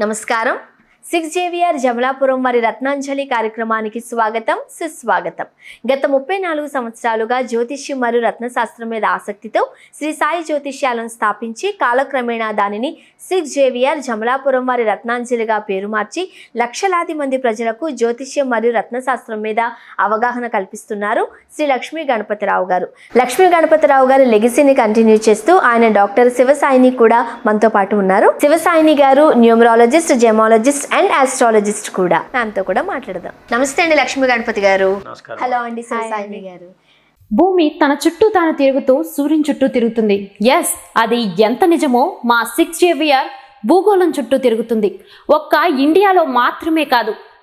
నమస్కారం. Six JVR Jamalapuram వారి రత్నాంజలి కార్యక్రమానికి స్వాగతం సుస్వాగతం. గత ముప్పై నాలుగు సంవత్సరాలుగా జ్యోతిష్యం మరియు రత్నశాస్త్రం మీద ఆసక్తితో శ్రీ సాయి జ్యోతిష్యాలను స్థాపించి కాలక్రమేణా దానిని సిక్స్ జేవిఆర్ జమలాపురం వారి రత్నాంజలిగా పేరు మార్చి లక్షలాది మంది ప్రజలకు జ్యోతిష్యం మరియు రత్నశాస్త్రం మీద అవగాహన కల్పిస్తున్నారు శ్రీ లక్ష్మీ గణపతిరావు గారు. లక్ష్మీ గణపతిరావు గారి లెగసీని కంటిన్యూ చేస్తూ ఆయన డాక్టర్ శివసాయిని కూడా మనతో పాటు ఉన్నారు. శివసాయిని గారు న్యూమరాలజిస్ట్ జెమాలజిస్ట్ అండ్ ఆస్ట్రాలజిస్ట్ కూడా. మ్యామ్తో కూడా మాట్లాడదాం. నమస్తే అండి లక్ష్మీ గణపతి గారు. నమస్కారం. హలో అండి శివసాయిని గారు. భూమి తన చుట్టూ తాను తిరుగుతూ సూర్యుని చుట్టూ తిరుగుతుంది. ఎస్ అది ఎంత నిజమో మా సిక్స్ జేవియర్ భూగోళం చుట్టూ తిరుగుతుంది. ఒక్క ఇండియాలో మాత్రమే కాదు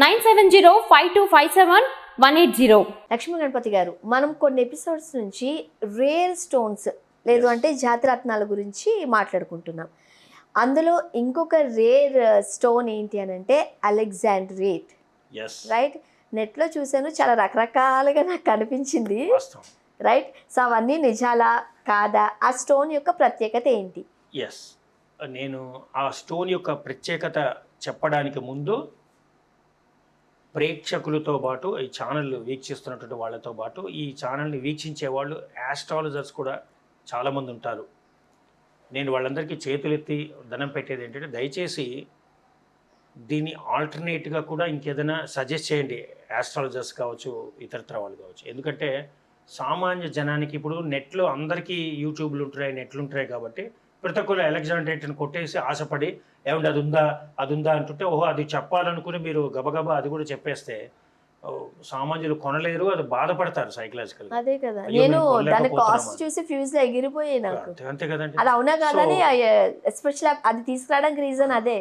nine seven zero five two five seven one eight zero. Lakshmi Ganapathi గారు మనం కొన్ని ఎపిసోడ్స్ నుంచి రేర్ స్టోన్స్ లేదు అంటే జాతి రత్నాల గురించి మాట్లాడుకుంటున్నాం. అందులో ఇంకొక రేర్ స్టోన్ ఏంటి అని అంటే అలెగ్జాండ్రేట్. ఎస్ రైట్ నెట్లో చూశాను చాలా రకరకాలుగా నాకు కనిపించింది రైట్ సో అవన్నీ నిజాలా కాదా? ఆ స్టోన్ యొక్క ప్రత్యేకత ఏంటి? ఎస్ నేను ఆ స్టోన్ యొక్క ప్రత్యేకత చెప్పడానికి ముందు ప్రేక్షకులతో పాటు ఈ ఛానల్ వీక్షిస్తున్నటువంటి వాళ్ళతో పాటు ఈ ఛానల్ని వీక్షించే వాళ్ళు యాస్ట్రాలజర్స్ కూడా చాలామంది ఉంటారు. నేను వాళ్ళందరికీ చేతులెత్తి ధనం పెట్టేది ఏంటంటే దయచేసి దీన్ని ఆల్టర్నేట్గా కూడా ఇంకేదైనా సజెస్ట్ చేయండి. యాస్ట్రాలజర్స్ కావచ్చు ఇతరత్ర వాళ్ళు కావచ్చు. ఎందుకంటే సామాన్య జనానికి ఇప్పుడు నెట్లో అందరికీ యూట్యూబ్లు ఉంటున్నాయి నెట్లు ఉంటున్నాయి కాబట్టి ప్రతి ఒక్కరు కొట్టేసి ఆశపడి ఏమంటే అది ఉందా అది ఉందా అంటుంటే ఓహో అది చెప్పాలనుకుని మీరు గబగబా అది కూడా చెప్పేస్తే సామాన్యులు కొనలేరు అది బాధపడతారు సైకలాజికల్ అదే కదా. నేను దాని కాస్ట్ చూసి ఫ్యూజ్ ఎగిరిపోయాయి నాకు. అంతే కదండి. అది అవునా కాదని ఎస్పెషల్ అది తీసుకురావడానికి రీజన్ అదే.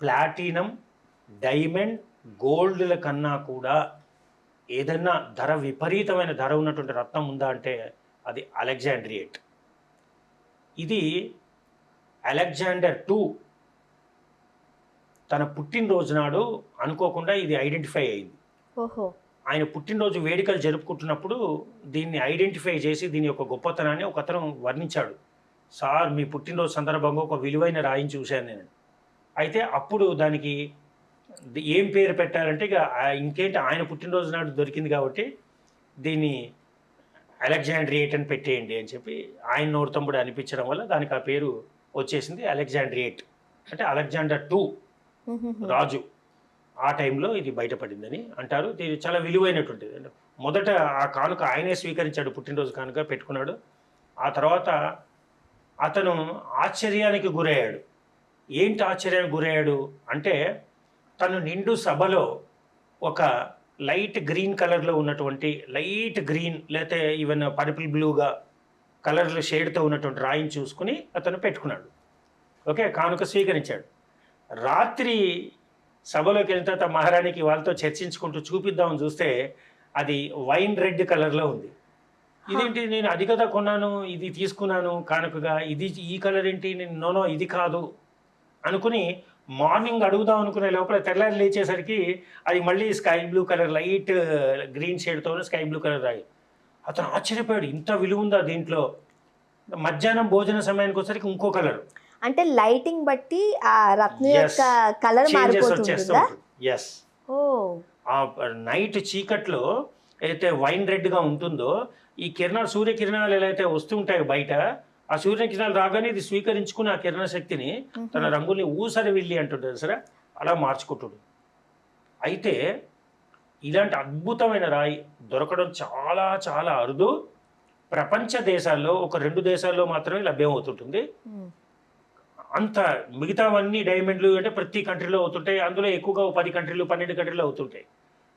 ప్లాటినం డైమండ్ గోల్డ్ల కన్నా కూడా ఏదైనా ధర విపరీతమైన ధర ఉన్నటువంటి రత్నం ఉందా అంటే అది అలెగ్జాండ్రియేట్ ఇది అలెగ్జాండర్ టూ తన పుట్టినరోజు నాడు అనుకోకుండా ఇది ఐడెంటిఫై అయింది. ఓహో. ఆయన పుట్టినరోజు వేడుకలు జరుపుకుంటున్నప్పుడు దీన్ని ఐడెంటిఫై చేసి దీని యొక్క గొప్పతనాన్ని ఒక అతను వర్ణించాడు. సార్ మీ పుట్టినరోజు సందర్భంగా ఒక విలువైన రాయిని చూశాను నేను. అయితే అప్పుడు దానికి ఏం పేరు పెట్టారంటే ఇక ఇంకేంటి ఆయన పుట్టినరోజు నాడు దొరికింది కాబట్టి దీన్ని అలెగ్జాండ్రియేట్ అని పెట్టేయండి అని చెప్పి ఆయన నోరుతంబడి అనిపించడం వల్ల దానికి ఆ పేరు వచ్చేసింది అలెగ్జాండ్రియేట్. అంటే అలెగ్జాండర్ టూ రాజు. ఆ టైంలో ఇది బయటపడిందని అంటారు. ఇది చాలా విలువైనటువంటిది. అంటే మొదట ఆ కానుక ఆయనే స్వీకరించాడు పుట్టినరోజు కానుక పెట్టుకున్నాడు. ఆ తర్వాత అతను ఆశ్చర్యానికి గురయ్యాడు. ఏంటి ఆశ్చర్యానికి గురయ్యాడు? అంటే తను నిండు సభలో ఒక లైట్ గ్రీన్ కలర్లో ఉన్నటువంటి లైట్ గ్రీన్ లేకపోతే ఈవెన్ పర్పుల్ బ్లూగా కలర్ల షేడ్తో ఉన్నటువంటి రాయిని చూసుకుని అతను పెట్టుకున్నాడు. ఓకే కానుక స్వీకరించాడు. రాత్రి సభలోకి వెళ్ళిన తర్వాత మహారాణికి వాళ్ళతో చర్చించుకుంటూ చూపిద్దామని చూస్తే అది వైన్ రెడ్ కలర్లో ఉంది. ఇదేంటి నేను అది కదా కొన్నాను ఇది తీసుకున్నాను కానుకగా ఇది ఈ కలర్ ఏంటి? నేను నోనో ఇది కాదు అనుకుని మార్నింగ్ అడుగుదాం అనుకునే లోపల తెల్లారి లేచేసరికి అది మళ్ళీ sky blue colour light green షేడ్తో sky blue colour రాయి. అతను ఆశ్చర్యపోయాడు. ఇంత విలువ ఉందా దీంట్లో? మధ్యాహ్నం భోజన సమయానికి వచ్చేసరికి ఇంకో కలర్. అంటే లైటింగ్ బట్టి ఆ రత్నం Yes. యొక్క కలర్ మారిపోతుందా ఎస్ ఓ. ఆ నైట్ చీకట్లో అయితే వైన్ రెడ్గా ఉంటుందో ఈ కిరణాలు సూర్యకిరణాలు ఎలా అయితే వస్తూ ఉంటాయో బయట ఆ సూర్యకిరణాలు రాగానే ఇది స్వీకరించుకుని ఆ కిరణ శక్తిని తన రంగుల్ని ఊసరి వెళ్ళి అంటుంటుంది సరే అలా మార్చుకుంటుంది అయితే ఇలాంటి అద్భుతమైన రాయి దొరకడం చాలా చాలా అరుదు. ప్రపంచ దేశాల్లో ఒక రెండు దేశాల్లో మాత్రమే లభ్యం అవుతుంటుంది మ్మ్. అంత మిగతావన్నీ డైమండ్లు అంటే ప్రతి కంట్రీలో అవుతుంటాయి. అందులో ఎక్కువగా పది కంట్రీలు పన్నెండు కంట్రీలు అవుతుంటాయి.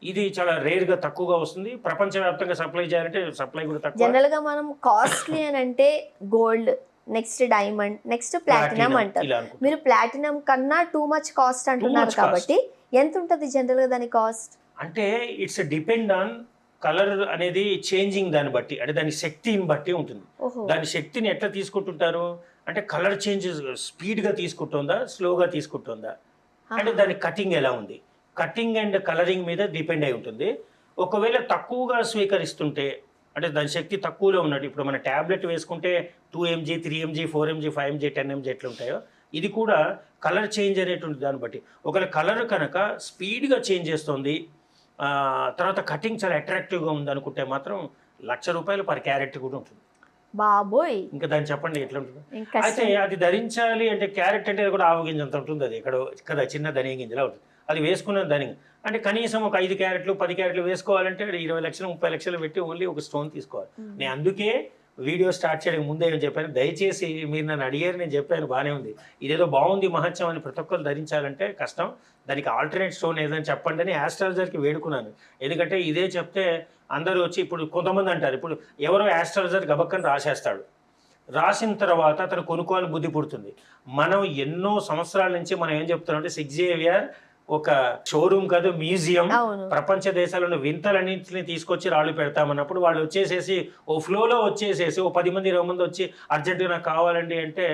ఇది చాలా రేర్గా తక్కువగా వస్తుంది. ప్రపంచవ్యాప్తంగా సప్లై చేయాలంటే సప్లై కూడా తక్కువ. జనరల్గా మనం కాస్ట్లీ అని అంటే gold next diamond next platinum అంటారు. మీరు ప్లాటినం కన్నా టూ మచ్ కాస్ట్ అంటున్నారు. కాబట్టి ఎంత ఉంటుంది జనరల్గా దాని కాస్ట్ అంటే ఇట్స్ డిపెండ్ ఆన్ కలర్ అనేది చేంజింగ్ దాన్ని బట్టి అంటే దాని శక్తిని బట్టి ఉంటుంది. దాని శక్తిని ఎట్లా తీసుకుంటుంటారు? అంటే కలర్ చేంజెస్ స్పీడ్గా తీసుకుంటుందా స్లోగా తీసుకుంటుందా? అంటే దాని కటింగ్ ఎలా ఉంది? కటింగ్ అండ్ కలరింగ్ మీద డిపెండ్ అయి ఉంటుంది. ఒకవేళ తక్కువగా స్వీకరిస్తుంటే అంటే దాని శక్తి తక్కువలో ఉన్నట్టు ఇప్పుడు మన ట్యాబ్లెట్ వేసుకుంటే two mg three mg four mg five mg ten mg ఎట్లా ఉంటాయో ఇది కూడా కలర్ చేంజ్ అనేటువంటి దాన్ని బట్టి. ఒకవేళ కలర్ కనుక స్పీడ్గా చేంజ్ చేస్తుంది తర్వాత కటింగ్ చాలా అట్రాక్టివ్గా ఉంది అనుకుంటే మాత్రం లక్ష రూపాయలు పర్ క్యారెట్ కూడా ఉంటుంది. బాబోయ్! ఇంకా దాన్ని చెప్పండి ఎట్లా ఉంటుంది? అయితే అది ధరించాలి అంటే క్యారెట్ అంటే కూడా ఆవు గింజ అంత ఉంటుంది అది ఇక్కడ కదా చిన్న ధనియ గింజలా ఉంటుంది. అది వేసుకున్న ధని అంటే కనీసం ఒక ఐదు క్యారెట్లు పది క్యారెట్లు వేసుకోవాలంటే ఇరవై లక్షలు ముప్పై లక్షలు పెట్టి ఓన్లీ ఒక స్టోన్ తీసుకోవాలి. నేను అందుకే వీడియో స్టార్ట్ చేయడం ముందే ఏం చెప్పాను దయచేసి మీరు నన్ను అడిగారు నేను చెప్పాను బాగానే ఉంది. ఇదేదో బాగుంది మహత్యం అని ప్రతి ఒక్కరు ధరించాలంటే కష్టం. దానికి ఆల్టర్నేట్ స్టోన్ ఏదని చెప్పండి అని ఆస్ట్రాలజర్కి వేడుకున్నాను. ఎందుకంటే ఇదే చెప్తే అందరూ వచ్చి ఇప్పుడు కొంతమంది అంటారు ఇప్పుడు ఎవరో ఆస్ట్రాలజర్ గబక్కని రాసేస్తాడు. రాసిన తర్వాత అతను కొనుక్కోవాలని బుద్ధి పుడుతుంది. మనం ఎన్నో సంవత్సరాల నుంచి మనం ఏం చెప్తున్నాం అంటే సిక్స్ జేవియర్ ఒక షోరూమ్ కాదు మ్యూజియం ప్రపంచ దేశాలను వింతలన్నింటిని తీసుకొచ్చి రాళ్ళు పెడతామన్నప్పుడు వాళ్ళు వచ్చేసేసి ఓ ఫ్లోలో వచ్చేసేసి ఓ పది మంది ఇరవై మంది వచ్చి అర్జెంటుగా నాకు కావాలండి అంటే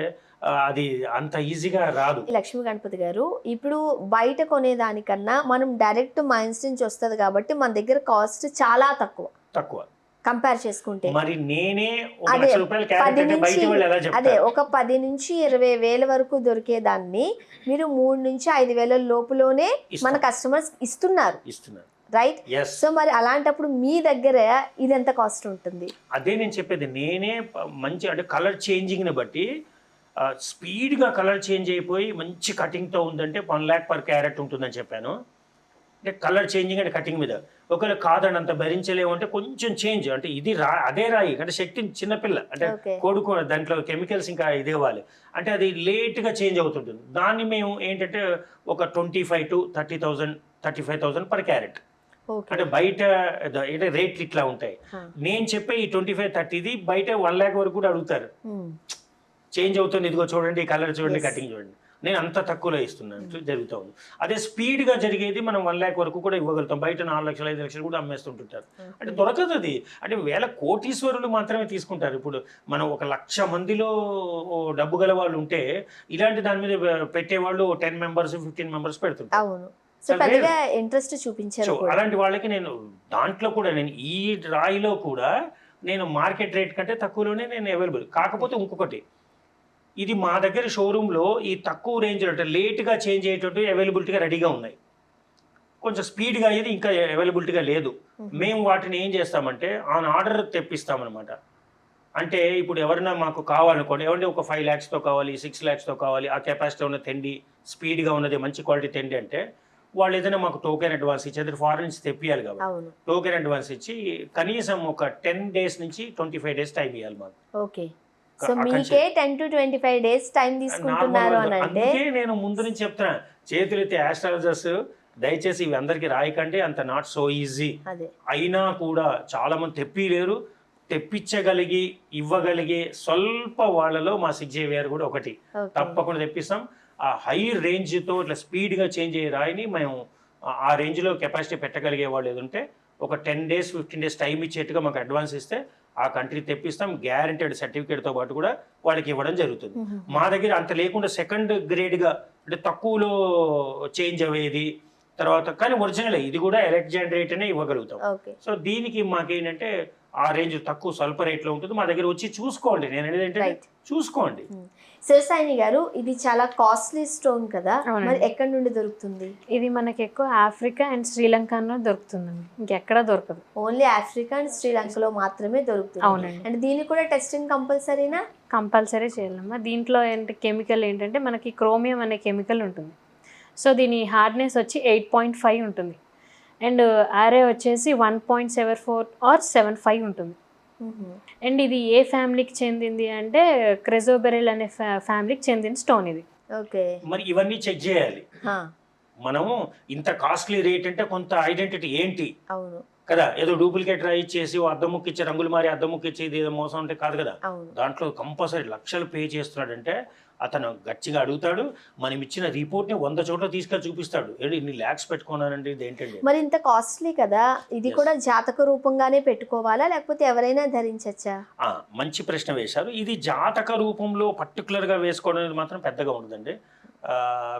అది అంత ఈజీగా రాదు. లక్ష్మీ గణపతి గారు ఇప్పుడు బయట కొనేదానికన్నా మనం డైరెక్ట్ మైన్స్ నుంచి వస్తుంది కాబట్టి మన దగ్గర కాస్ట్ చాలా తక్కువ. తక్కువ. కంపేర్ చేసుకుంటే. మరి నేనే పది నుంచి అదే ఒక పది నుంచి ఇరవై వేల వరకు దొరికేదాన్ని మీరు మూడు నుంచి ఐదు వేల లోపులోనే మన. కస్టమర్స్ ఇస్తున్నారు. ఇస్తున్నారు. రైట్ సో మరి అలాంటప్పుడు మీ దగ్గర ఇది ఎంత కాస్ట్ ఉంటుంది? అదే నేను చెప్పేది. నేనే మంచి అంటే కలర్ చేంజింగ్ని బట్టి ఆ, స్పీడ్గా కలర్ చేంజ్ అయిపోయి మంచి కటింగ్తో ఉందంటే వన్ ల్యాక్ పర్ క్యారెట్ ఉంటుందని చెప్పాను. అంటే కలర్ చేంజింగ్ అంటే కటింగ్ మీద. ఒకవేళ కాదండి అంత భరించలేము అంటే కొంచెం చేంజ్. అంటే ఇది రా అదే రాయి అంటే శక్తి చిన్నపిల్ల అంటే కోడుకో దాంట్లో కెమికల్స్ ఇంకా ఇది ఇవ్వాలి. అంటే అది లేట్గా చేంజ్ అవుతుంటుంది. దాన్ని మేము ఏంటంటే ఒక twenty five to thirty thousand thirty five thousand per carat. అంటే బయట అంటే రేట్లు ఇట్లా ఉంటాయి. నేను చెప్పే ఈ ట్వంటీ ఫైవ్ థర్టీది బయట వన్ ల్యాక్ వరకు కూడా అడుగుతారు. చేంజ్ అవుతుంది ఇదిగో చూడండి కలర్ చూడండి. కటింగ్ చూడండి. నేను అంత తక్కువలో ఇస్తున్నాను. జరుగుతూ ఉంది. అదే స్పీడ్గా జరిగేది మనం వన్ ల్యాక్ వరకు కూడా ఇవ్వగలుగుతాం. బయట నాలుగు లక్షలు ఐదు లక్షలు కూడా అమ్మేస్తుంటుంటారు. అంటే దొరకదు అది. అంటే వేల కోటీశ్వరులు మాత్రమే తీసుకుంటారు. ఇప్పుడు మనం ఒక లక్ష మందిలో డబ్బు గల వాళ్ళు ఉంటే ఇలాంటి దాని మీద పెట్టేవాళ్ళు టెన్ మెంబర్స్ ఫిఫ్టీన్ మెంబర్స్ పెడుతుంటారు. ఇంట్రెస్ట్ చూపించారు అలాంటి వాళ్ళకి నేను దాంట్లో కూడా నేను ఈ రాయిలో కూడా నేను మార్కెట్ రేట్ కంటే తక్కువలోనే నేను అవైలబుల్. కాకపోతే ఇంకొకటి ఇది మా దగ్గర షోరూంలో ఈ తక్కువ రేంజ్ అంటే లేట్గా చేంజ్ అయ్యేటట్టు అవైలబిలిటీగా రెడీగా ఉన్నాయి. కొంచెం స్పీడ్గా అయ్యేది ఇంకా అవైలబిలిటీగా లేదు. మేము. వాటిని ఏం చేస్తామంటే ఆన్ ఆర్డర్ తెప్పిస్తామన్నమాట. అంటే ఇప్పుడు ఎవరైనా మాకు కావాలనుకోండి ఎవరంటే ఒక ఫైవ్ ల్యాక్స్తో కావాలి సిక్స్ ల్యాక్స్తో కావాలి ఆ కెపాసిటీ ఉన్న తెండి స్పీడ్గా ఉన్నది మంచి క్వాలిటీ తెండి అంటే వాళ్ళు ఏదైనా మాకు టోకెన్ అడ్వాన్స్ ఇచ్చేది ఫారెన్ నుంచి తెప్పియాలి కాబట్టి టోకెన్ అడ్వాన్స్ ఇచ్చి కనీసం ఒక టెన్ డేస్ నుంచి ట్వంటీ ఫైవ్ డేస్ టైం ఇవ్వాలి మాకు. ఓకే. సో మీకే ten to twenty five days time తీసుకుంటున్నారు అని. అంటే నేను ముందు నుంచి చెప్తున్నా. చేతులెత్తి ఆస్ట్రాలజర్స్ దయచేసి ఇవి అందరికి రాయకండి. అంత నాట్ సో ఈజీ అయినా కూడా చాలా మంది తెప్పిలేరు. తెప్పించగలిగి ఇవ్వగలిగే స్వల్ప వాళ్ళలో మా సిక్స్ జేవిఆర్ కూడా ఒకటి. తప్పకుండా తెప్పిస్తాం. ఆ హై రేంజ్తో ఇట్లా స్పీడ్గా చేంజ్ అయ్యే రాయిని మేము ఆ- ఆ రేంజ్లో కెపాసిటీ పెట్టగలిగే వాళ్ళు ఏదంటే ఒక ten days fifteen days time ఇచ్చేట్టుగా మాకు అడ్వాన్స్ ఇస్తే ఆ కంట్రీ తెప్పిస్తాం గ్యారంటెడ్ సర్టిఫికేట్తో పాటు కూడా వాళ్ళకి ఇవ్వడం జరుగుతుంది. మా దగ్గర అంత లేకుండా సెకండ్ గ్రేడ్గా అంటే తక్కువలో చేంజ్ అయ్యేది తర్వాత కానీ ఒరిజినల్ ఇది కూడా ఎలక్ట్రాన్ ఇవ్వగలుగుతాం. ఓకే. సో దీనికి మాకేంటంటే ఆ రేంజ్ తక్కువ స్వల్ప రేట్లో ఉంటుంది. మా దగ్గర వచ్చి చూసుకోండి. నేను అనేది ఏంటంటే చూసుకోండి. శివసాయిని గారు ఇది చాలా కాస్ట్లీ స్టోన్ కదా. మరి ఎక్కడి నుండి దొరుకుతుంది? ఇది మనకి ఎక్కువ ఆఫ్రికా అండ్ శ్రీలంకలో దొరుకుతుందండి. ఇంకెక్కడ దొరకదు. ఓన్లీ ఆఫ్రికా అండ్ శ్రీలంకలో మాత్రమే దొరుకుతుంది. అవునండి. అండ్ దీనికి కూడా టెస్టింగ్ కంపల్సరీనా కంపల్సరీ చేయాలమ్మా. దీంట్లో ఏంటి కెమికల్ ఏంటంటే మనకి క్రోమియం అనే కెమికల్ ఉంటుంది. సో దీని హార్డ్నెస్ వచ్చి ఎయిట్ పాయింట్ ఫైవ్ ఉంటుంది. అండ్ ఆరే వచ్చేసి one point seven four or seven five ఉంటుంది. అండ్ ఇది ఏ ఫ్యామిలీకి చెందింది అంటే క్రెజోబెరెల్ అనే ఫ్యా ఫ్యామిలీకి చెందిన స్టోన్ ఇది. ఓకే. మరి ఇవన్నీ చెక్ చేయాలి. మనము ఇంత కాస్ట్లీ రేట్ అంటే కొంత ఐడెంటిటీ ఏంటి? అవును. కదా ఏదో డూప్లికేట్ రాయి ఇచ్చేసి ఓ అద్దం ముక్కు ఇచ్చి రంగులు మారి అద్దం ముక్కు ఇచ్చి ఇది ఏదో మోసం అంటే కాదు కదా. అవును. దాంట్లో కంపల్సరీ లక్షలు పే చేస్తున్నాడంటే అతను గట్టిగా అడుగుతాడు మనం ఇచ్చిన రిపోర్ట్ని వంద చోట్ల తీసుకెళ్ళి చూపిస్తాడు. ఏంటి ఇన్ని ల్యాక్స్ పెట్టుకున్నానండి ఇది ఏంటండి మరి ఇంత కాస్ట్లీ కదా ఇది. కూడా జాతక రూపంగానే పెట్టుకోవాలా లేకపోతే ఎవరైనా ధరించచ్చా? ఆ, మంచి ప్రశ్న వేశారు. ఇది జాతక రూపంలో పర్టికులర్గా వేసుకోవడం అనేది మాత్రం పెద్దగా ఉండదండి. ఆ,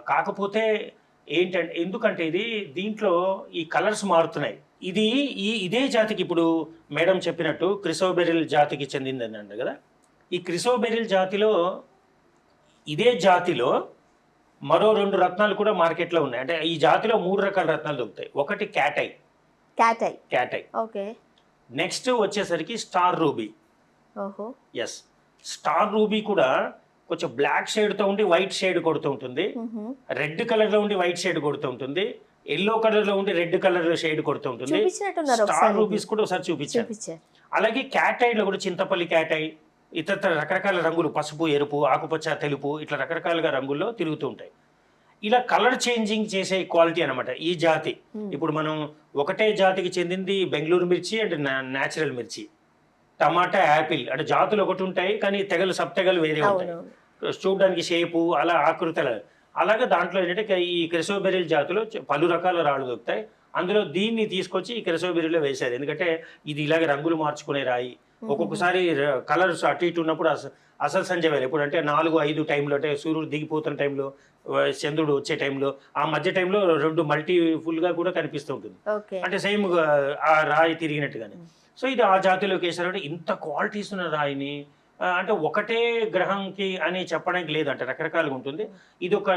కాకపోతే ఏంటంటే ఎందుకంటే ఇది దీంట్లో ఈ కలర్స్ మారుతున్నాయి. ఇది ఈ ఇదే జాతికి ఇప్పుడు మేడం చెప్పినట్టు క్రిసోబెరిల్ జాతికి చెందిందని అంట కదా. ఈ క్రిసోబెరిల్ జాతిలో ఇదే జాతిలో మరో రెండు రత్నాలు కూడా మార్కెట్లో ఉన్నాయి. అంటే ఈ జాతిలో మూడు రకాల రత్నాలు దొరుకుతాయి. ఒకటి cat's eye. Cat. Cat's eye. Okay. Next వచ్చేసరికి స్టార్ రూబీ. ఓహో. ఎస్ స్టార్ రూబీ కూడా కొంచెం బ్లాక్ షేడ్తో ఉండి వైట్ షేడ్ కొడుతూ ఉంటుంది. రెడ్ కలర్లో ఉండి వైట్ షేడ్ కొడుతూ ఉంటుంది. ఎల్లో కలర్లో ఉండి రెడ్ కలర్ షేడ్ కొడుతూ ఉంటుంది. స్టార్ రూబీస్ కూడా ఒకసారి చూపించారు. అలాగే క్యాట్ ఐలో కూడా చింతపల్లి క్యాట్ ఐ ఇతర రకరకాల రంగులు పసుపు ఎరుపు ఆకుపచ్చ తెలుపు ఇట్లా రకరకాలుగా రంగుల్లో తిరుగుతూ ఉంటాయి. ఇలా కలర్ చేంజింగ్ చేసే క్వాలిటీ అన్నమాట ఈ జాతి. Hmm. ఇప్పుడు మనం ఒకటే జాతికి చెందింది బెంగళూరు మిర్చి అండ్ న్యాచురల్ మిర్చి. టమాటా యాపిల్ అంటే జాతులు ఒకటి ఉంటాయి కానీ తెగలు సబ్ తెగలు వేరే ఉంటాయి. చూడడానికి షేపు అలా ఆకృతులు. అలాగే దాంట్లో ఏంటంటే ఈ క్రిసోబెరిల్ జాతిలో పలు రకాల రాళ్ళు దొరుకుతాయి. అందులో దీన్ని తీసుకొచ్చి ఈ క్రిసోబెరిలో వేశారు. ఎందుకంటే ఇది ఇలాగ రంగులు మార్చుకునే రాయి. ఒక్కొక్కసారి కలర్స్ అటు ఇటు ఉన్నప్పుడు అస అసలు సంజయ్ వేలు ఇప్పుడు అంటే నాలుగు ఐదు టైంలో అంటే సూర్యుడు దిగిపోతున్న టైంలో చంద్రుడు వచ్చే టైంలో ఆ మధ్య టైంలో రెండు మల్టీ ఫుల్గా కూడా కనిపిస్తూ ఉంటుంది. అంటే సేమ్ ఆ రాయి తిరిగినట్టుగానే. సో ఇది ఆ జాతిలోకి వేసారంటే ఇంత క్వాలిటీస్ ఉన్న రాయిని అంటే ఒకటే గ్రహంకి అని చెప్పడానికి లేదంటే రకరకాలుగా ఉంటుంది. ఇది ఒక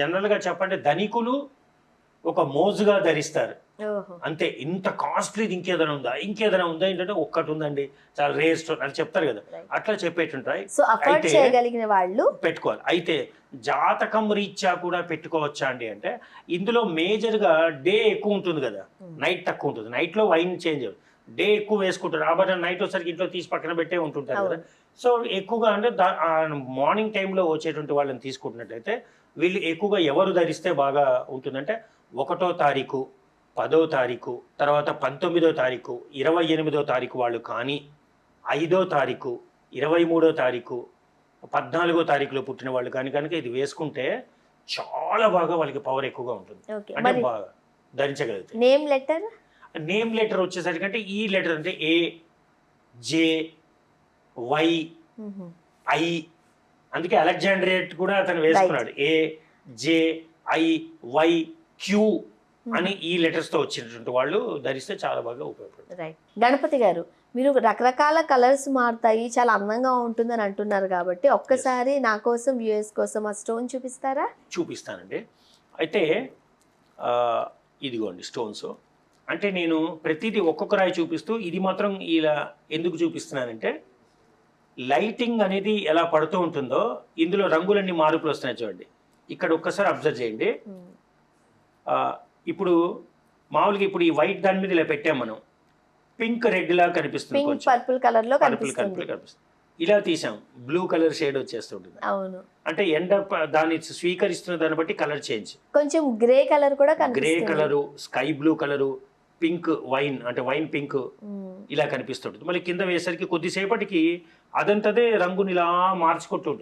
జనరల్గా చెప్పంటే ధనికులు ఒక మోజుగా ధరిస్తారు. అంతే ఇంత కాస్ట్లీది ఇంకేదైనా ఉందా? ఇంకేదైనా ఉందా? ఏంటంటే ఒక్కటి ఉందండి. చాలా రేర్ స్టోన్ అని చెప్తారు కదా. అట్లా చెప్పేటుంటాయి చేయగలిగిన వాళ్ళు పెట్టుకోవాలి. అయితే జాతకం రీత్యా కూడా పెట్టుకోవచ్చా అండి అంటే ఇందులో మేజర్గా డే ఎక్కువ ఉంటుంది కదా. Hmm. నైట్ తక్కువ ఉంటుంది. నైట్లో వైన్ చేంజ్ డే ఎక్కువ వేసుకుంటారు. కాబట్టి నైట్ వచ్చేసరికి ఇంట్లో తీసి పక్కన పెట్టే ఉంటుంటారు కదా. సో ఎక్కువగా అంటే మార్నింగ్ టైంలో వచ్చేటువంటి వాళ్ళని తీసుకుంటున్నట్టయితే వీళ్ళు ఎక్కువగా ఎవరు ధరిస్తే బాగా ఉంటుందంటే ఒకటో తారీఖు పదో తారీఖు తర్వాత పంతొమ్మిదో తారీఖు ఇరవై ఎనిమిదో తారీఖు వాళ్ళు కానీ ఐదో తారీఖు ఇరవై మూడో తారీఖు పద్నాలుగో తారీఖులో పుట్టిన వాళ్ళు కానీ కనుక ఇది వేసుకుంటే చాలా బాగా వాళ్ళకి పవర్ ఎక్కువగా ఉంటుంది. అంటే బాగా ధరించగలుగుతాయి నేమ్ లెటర్ నేమ్ లెటర్ వచ్చేసరికి అంటే ఈ లెటర్ అంటే ఏ జే వై ఐ అందుకే అలెగ్జాండ్రియట్ కూడా అతను వేసుకున్నాడు. A J I Y Q అని ఈ లెటర్స్తో వచ్చినటువంటి వాళ్ళు ధరిస్తే చాలా బాగా ఉపయోగపడుతుంది. రైట్ గణపతి గారు మీరు రకరకాల కలర్స్ మారుతాయి చాలా అందంగా ఉంటుందని అంటున్నారు కాబట్టి ఒక్కసారి నా కోసం వ్యూఎస్ కోసం ఆ స్టోన్ చూపిస్తారా? చూపిస్తానండి. అయితే ఇదిగోండి స్టోన్స్ అంటే నేను ప్రతిదీ ఒక్కొక్క రాయి చూపిస్తూ ఇది మాత్రం ఇలా ఎందుకు చూపిస్తున్నానంటే లైటింగ్ అనేది ఎలా పడుతూ ఉంటుందో ఇందులో రంగులన్నీ మార్పులు వస్తున్నాయి చూడండి. ఇక్కడ ఒక్కసారి అబ్జర్వ్ చేయండి. ఆ, ఇప్పుడు మామూలుగా ఇప్పుడు ఈ వైట్ దాని మీద ఇలా పెట్టాం మనం. పింక్ రెడ్ లాగా కనిపిస్తుంది పింక్ పర్పుల్ కలర్లో పర్పుల్ కనిపిస్తుంది. కలర్ కనిపిస్తుంది. ఇలా తీసాం. బ్లూ కలర్ షేడ్ వచ్చేస్తుంటుంది. అవును. అంటే ఎండ దాన్ని స్వీకరిస్తున్న దాన్ని బట్టి కలర్ చేంజ్. కొంచెం గ్రే కలర్ కూడా grey colour sky blue colour pink wine అంటే వైన్ పింక్. ఇలా కనిపిస్తుంటుంది. మళ్ళీ కింద వేసరికి కొద్దిసేపటికి అదంతదే రంగుని ఇలా మార్చుకుంటూ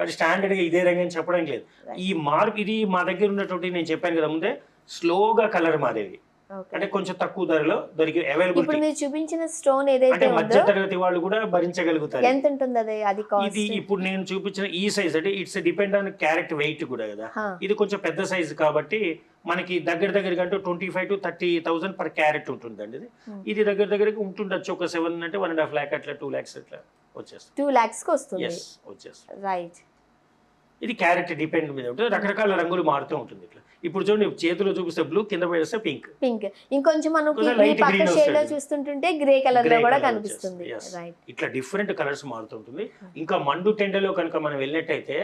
ఉంటుంది కానీ స్టాండర్డ్గా ఇదే రంగు అని చెప్పడానికి లేదు. ఈ మార్పు ఇది మా దగ్గర ఉన్నటువంటి నేను చెప్పాను కదా ముందే స్లోగా కలర్ Okay. అంటే కొంచెం తక్కువ ధరలో దొరికి ఇప్పుడు మీరు చూపించిన స్టోన్ ఏదైతే మధ్య తరగతి వాళ్ళు కూడా భరించగలుగుతారు. ఎంత ఉంటుంది అది? అది ఇది ఇప్పుడు నేను చూపించిన ఈ సైజ్ అంటే it's depend on carat weight కూడా కదా. ఇది కొంచెం పెద్ద సైజు కాబట్టి మనకి దగ్గర దగ్గర కంటూ twenty five to thirty thousand per carat ఉంటుందండి ఇది. Hmm. ఇది దగ్గర దగ్గరకి ఉంటుండొచ్చు ఒక సెవెన్ అంటే వన్ అండ్ హాఫ్ ల్యాక్ అట్లా టూ ల్యాక్స్ అట్లా వచ్చేస్తుంది. టూ లాక్స్కి వస్తుంది. వచ్చేస్తుంది. రైట్ ఇది క్యారెట్ డిపెండ్ మీద ఉంటుంది. రకరకాల రంగులు మారుతూ ఉంటుంది ఇట్లా. ఇప్పుడు చూడండి చేతిలో చూపిస్తే బ్లూ కింద పడేస్తే పింక్ పింక్ ఇంకొంచెం light పక్క షేడ్. చూస్తుంటుంటే గ్రే కలర్లో కూడా కనిపిస్తుంది. ఇట్లా డిఫరెంట్ కలర్స్ మారుతుంటుంది ఇంకా మండు టెండలో కనుక మనం వెళ్ళినట్టయితే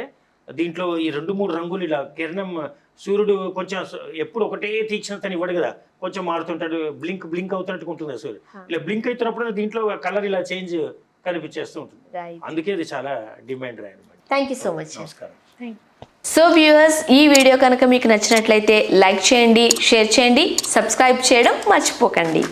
దీంట్లో ఈ రెండు మూడు రంగులు ఇలా కిరణం సూర్యుడు కొంచెం ఎప్పుడు ఒకటే తీక్షణతని ఇవ్వడు కదా. కొంచెం మారుతుంటాడు బ్లింక్ బ్లింక్ అవుతున్నట్టు ఉంటుంది సూర్యుడు. ఇలా బ్లింక్ అవుతున్నప్పుడు దీంట్లో కలర్ ఇలా చేంజ్ కనిపించేస్తూ ఉంటుంది. అందుకే ఇది చాలా డిమాండ్ రాయి అనమాట థ్యాంక్ యూ సో మచ్ నమస్కారం. సో వ్యూవర్స్ ఈ వీడియో కనుక మీకు నచ్చినట్లయితే లైక్ చేయండి షేర్ చేయండి సబ్స్క్రైబ్ చేయడం మర్చిపోకండి.